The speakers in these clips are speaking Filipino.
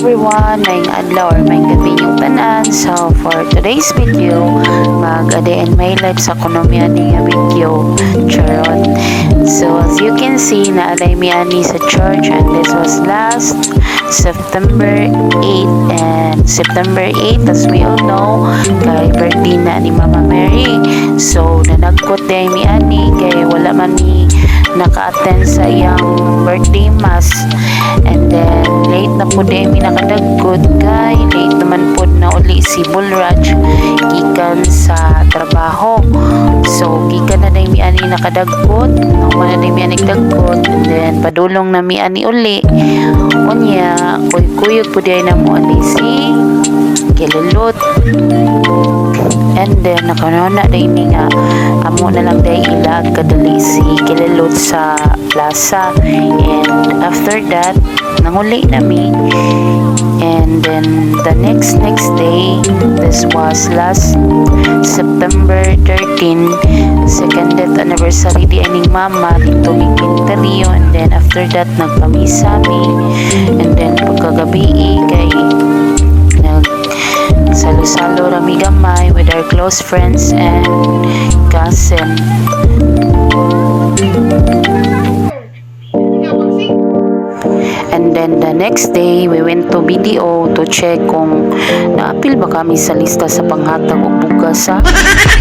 everyone, may adlaw or may gabi yung tanan. So for today's video, mag-ade and may live sa ekonomiya ni video. Charon. So as you can see, naalay mi ani sa church and this was last September 8 and September 8 as we all know kay birthday na ni Mama Mary. So nanagkot day mi ani kay wala man mi naka-attend sa iyang birthday mass po din mi nakadagkot kay late naman po na uli si Bulraj. Gikan sa trabaho. So gikan na mi ani nakadagkot. Nang man na mi ani dagkot and then padulong na mi ani uli. Unya kuy-kuyog po din na mo ani si kilulot and then nakaroon na din ni nga amo na lang day ilag kadali si kilulot sa plaza. And after that nanguli na mi and then the next next day this was last September 13 second death anniversary di aning mama dito mi interior and then after that nagpamisa mi and then pagkagabi kay nag salo-salo rami gamay with our close friends and cousin then the next day, we went to BDO to check kung naapil ba kami sa lista sa panghatag o bugas sa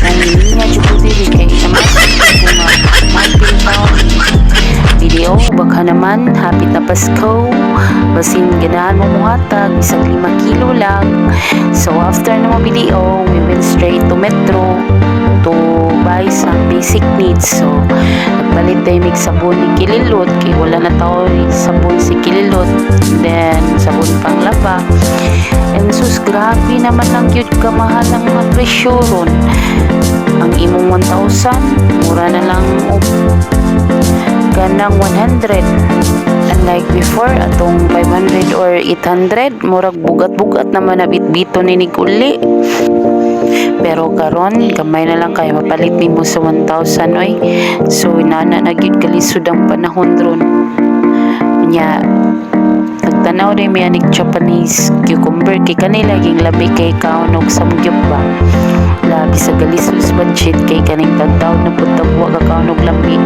hindi nga jubuti kay kung taon BDO, baka naman, hapit na Pasko. Basin ganahan mo muhatag, isang lima kilo lang. So after na mo BDO, we went straight to Metro to buy some basic needs. So, nagpalit tayo mig sabon ni Kililot, kay wala na tao sabon si Kililot. Then, sabon pang laba. And sus, grabe naman lang yun kamahal ang mga presyo ron. Ang imong 1,000, mura na lang og ganang 100 unlike before atong 500 or 800 murag bugat-bugat naman na bitbito ni uli pero karon gamay na lang kay mapalit nimo sa 1,000 oy. So inana na kalisod ang panahon ron. Nya nagtanaw rin may anig Japanese cucumber kay kanila laging labi kay kaunog samgyup ba? Labi sa galisus budget kay kaning tagtaw na putagwa ka kaunog lambi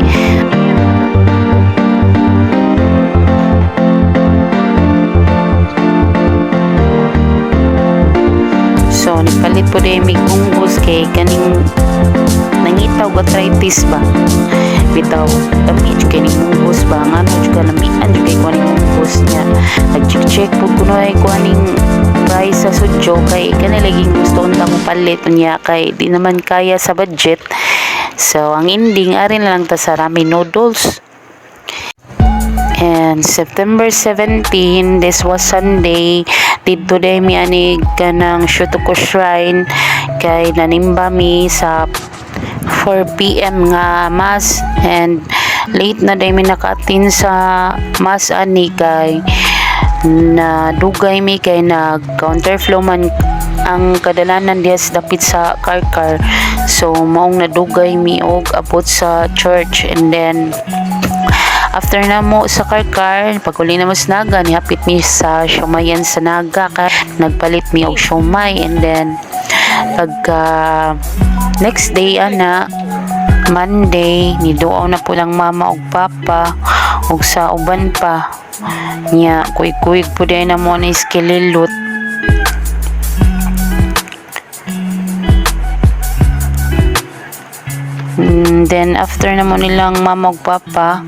nagpalit po din may bunggos kay kaning nangitaw gatritis ba? Bitaw, damit kay ning bunggos ba? Nga no, juga lamian juga kay kuning bunggos niya. Nag-check po kuno ay kuning price sa sudyo kay kanila laging gusto ko lang palit niya kay di naman kaya sa budget. So, ang ending, ari na lang ta sa ramen noodles. And September 17, this was Sunday, dito day mi anig ka ng Shutoku Shrine kay nanimba mi sa 4 p.m. nga mass and late na day mi nakatin sa mass ani kay na dugay mi kay nag counterflow man ang kadalanan diyas dapit sa karkar. So maong nadugay mi og abot sa church. And then After na mo sa karkar, paguli na mo sa naga, nihapit mi sa shumayan sa naga, ka, nagpalit mi og shumay, and then, pagka, next day, ana, Monday, niduaw na po lang mama og papa, og sa uban pa, niya, kuy-kuy po din na mo na iskililot, Mm, then after na mo nilang mama ug papa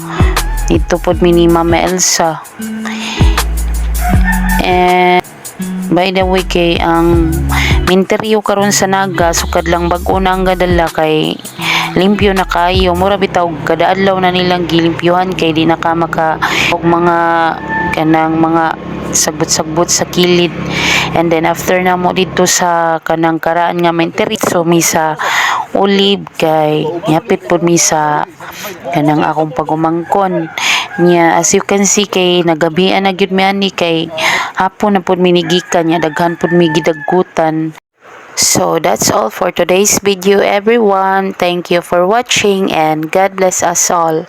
ito pod mi ni Mama Elsa. And by the way kay ang minteryo karon sa naga sukad lang bag-o na ang gadala kay limpyo na kayo. Mura bitaw kada adlaw na nilang gilimpyuhan kay di na ka maka og mga kanang mga sagbot-sagbot sa kilid and then after na mo dito sa kanang karaan nga menteritso mi sa olive kay yapit pod mi sa kanang akong pagumangkon nya as you can see kay nagabian na gyud mi ani kay hapon na pod minigikan nya daghan pod mi gidagkutan So that's all for today's video everyone. Thank you for watching and God bless us all.